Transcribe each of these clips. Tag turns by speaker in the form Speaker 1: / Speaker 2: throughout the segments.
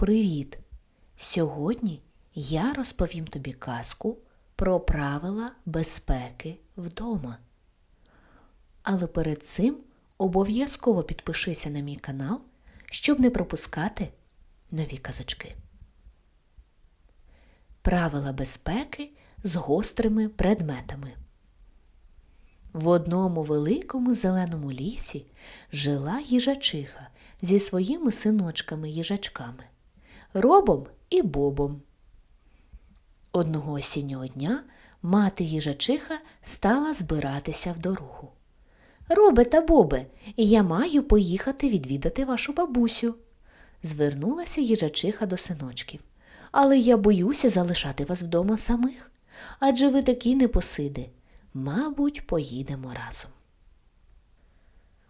Speaker 1: Привіт! Сьогодні я розповім тобі казку про правила безпеки вдома. Але перед цим обов'язково підпишися на мій канал, щоб не пропускати нові казочки. Правила безпеки з гострими предметами. В одному великому зеленому лісі жила їжачиха зі своїми синочками-їжачками Робом і Бобом. Одного осіннього дня мати їжачиха стала збиратися в дорогу. Робе та Бобе, я маю поїхати відвідати вашу бабусю. Звернулася їжачиха до синочків. Але я боюся залишати вас вдома самих. Адже ви такі непосиди. Мабуть, поїдемо разом.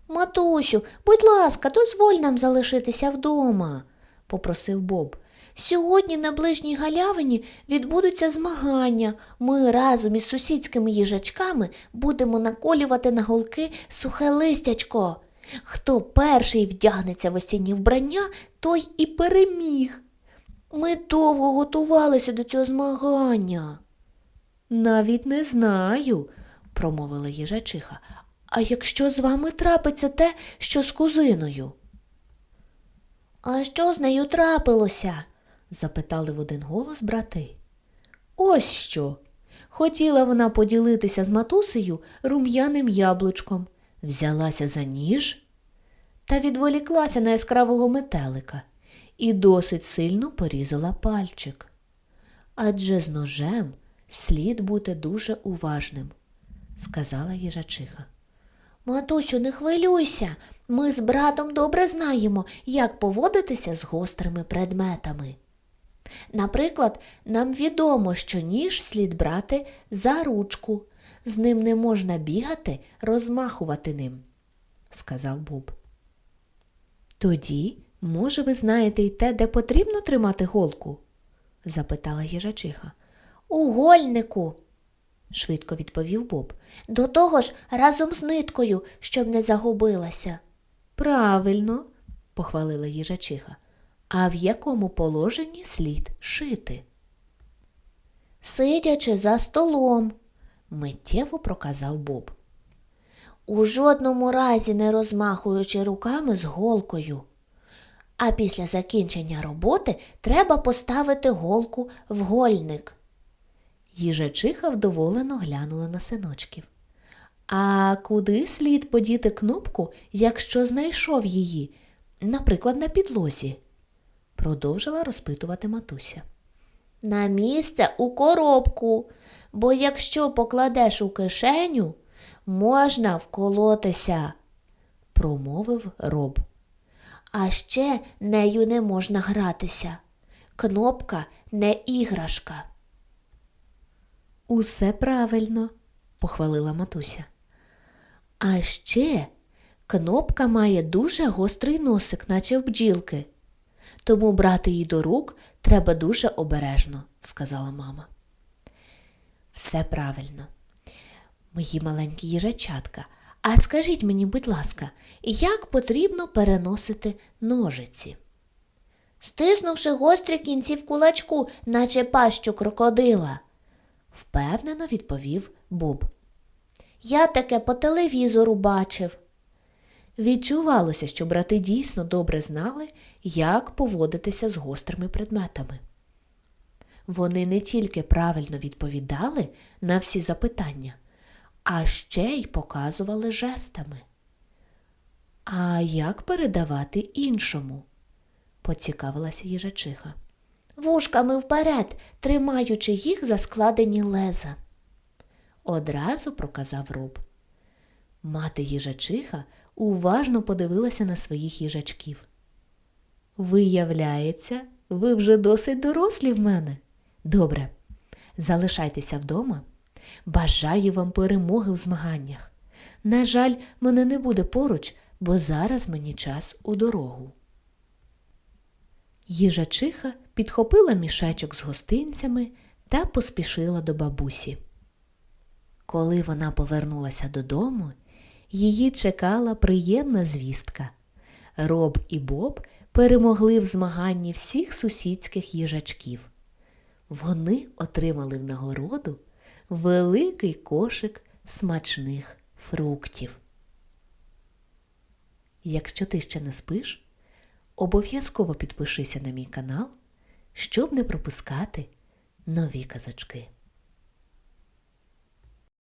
Speaker 2: Матусю, будь ласка, дозволь нам залишитися вдома, попросив Боб. Сьогодні на ближній галявині відбудуться змагання. Ми разом із сусідськими їжачками будемо наколювати на голки сухе листячко. Хто перший вдягнеться в осінні вбрання, той і переміг. Ми довго готувалися до цього змагання.
Speaker 1: Навіть не знаю, промовила їжачиха. А якщо з вами трапиться те, що з кузиною?
Speaker 2: А що з нею трапилося?
Speaker 1: запитали в один голос брати. Ось що. Хотіла вона поділитися з матусею рум'яним яблучком, взялася за ніж та відволіклася на яскравого метелика і досить сильно порізала пальчик. Адже з ножем слід бути дуже уважним, сказала їжачиха.
Speaker 2: Матусю, не хвилюйся. Ми з братом добре знаємо, як поводитися з гострими предметами. Наприклад, нам відомо, що ніж слід брати за ручку. З ним не можна бігати, розмахувати ним, сказав Боб.
Speaker 1: Тоді, може, ви знаєте й те, де потрібно тримати голку? запитала їжачиха.
Speaker 2: У гольнику,
Speaker 1: швидко відповів Боб.
Speaker 2: до того ж разом з ниткою, щоб не загубилася.
Speaker 1: Правильно, похвалила їжачиха. А в якому положенні слід шити?
Speaker 2: Сидячи за столом,
Speaker 1: миттєво проказав Боб.
Speaker 2: у жодному разі не розмахуючи руками з голкою. А після закінчення роботи треба поставити голку в гольник.
Speaker 1: Їжачиха вдоволено глянула на синочків. А куди слід подіти кнопку, якщо знайшов її, наприклад, на підлозі? продовжила розпитувати матуся.
Speaker 2: На місце у коробку, бо якщо покладеш у кишеню, можна вколотися,
Speaker 1: промовив роб.
Speaker 2: а ще нею не можна гратися. Кнопка не іграшка.
Speaker 1: Усе правильно, похвалила матуся. А ще кнопка має дуже гострий носик, наче в бджілки. Тому брати її до рук треба дуже обережно, сказала мама. Все правильно. Мої маленькі їжачатка. А скажіть мені, будь ласка, як потрібно переносити ножиці?
Speaker 2: Стиснувши гострі кінці в кулачку, наче пащу крокодила.
Speaker 1: Впевнено відповів Боб.
Speaker 2: Я таке по телевізору бачив.
Speaker 1: Відчувалося, що брати дійсно добре знали, як поводитися з гострими предметами. Вони не тільки правильно відповідали на всі запитання, а ще й показували жестами. А як передавати іншому? поцікавилася їжачиха.
Speaker 2: Вушками вперед, тримаючи їх за складені леза.
Speaker 1: Одразу проказав роб. Мати їжачиха уважно подивилася на своїх їжачків. Виявляється, ви вже досить дорослі в мене. Добре, залишайтеся вдома. Бажаю вам перемоги в змаганнях. На жаль, мене не буде поруч, бо зараз мені час у дорогу. Їжачиха підхопила мішечок з гостинцями та поспішила до бабусі. Коли вона повернулася додому, її чекала приємна звістка. Роб і Боб перемогли в змаганні всіх сусідських їжачків. Вони отримали в нагороду великий кошик смачних фруктів. Якщо ти ще не спиш, обов'язково підпишися на мій канал, щоб не пропускати нові казочки.